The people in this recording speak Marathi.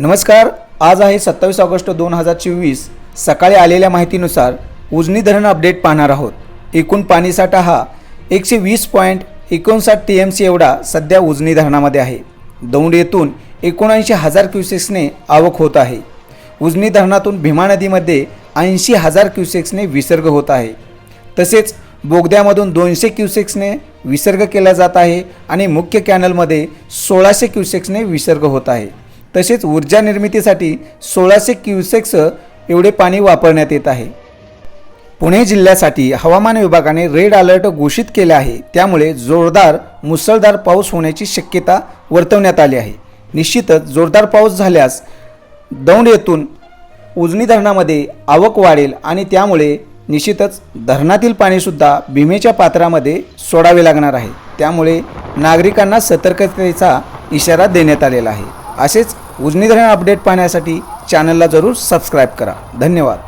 नमस्कार आज आहे सत्तावीस ऑगस्ट दोन हजार चोवीस. सकाळी आलेल्या माहितीनुसार उजनी धरण अपडेट पाहणार आहोत. एकूण पाणीसाठा हा एकशे वीस पॉईंट एकोणसाठ टी एम सी एवढा सध्या उजनी धरणामध्ये आहे. दौंड येथून एकोणऐंशी हजार क्युसेक्सने आवक होत आहे. उजनी धरणातून भीमा नदीमध्ये ऐंशी हजार क्युसेक्सने विसर्ग होत आहे. तसेच बोगद्यामधून दोनशे क्युसेक्सने विसर्ग केला जात आहे आणि मुख्य कॅनलमध्ये सोळाशे क्युसेक्सने विसर्ग होत आहे. तसेच ऊर्जा निर्मितीसाठी सोळाशे क्युसेक्स एवढे पाणी वापरण्यात येत आहे. पुणे जिल्ह्यासाठी हवामान विभागाने रेड अलर्ट घोषित केले आहे. त्यामुळे जोरदार मुसळधार पाऊस होण्याची शक्यता वर्तवण्यात आली आहे. निश्चितच जोरदार पाऊस झाल्यास दौंड येथून उजनी धरणामध्ये आवक वाढेल आणि त्यामुळे निश्चितच धरणातील पाणीसुद्धा भीमेच्या पात्रामध्ये सोडावे लागणार आहे. त्यामुळे नागरिकांना सतर्कतेचा इशारा देण्यात आलेला आहे. असेच उजनी धरण अपडेट पाहण्यासाठी चॅनलला जरूर सबस्क्राईब करा. धन्यवाद.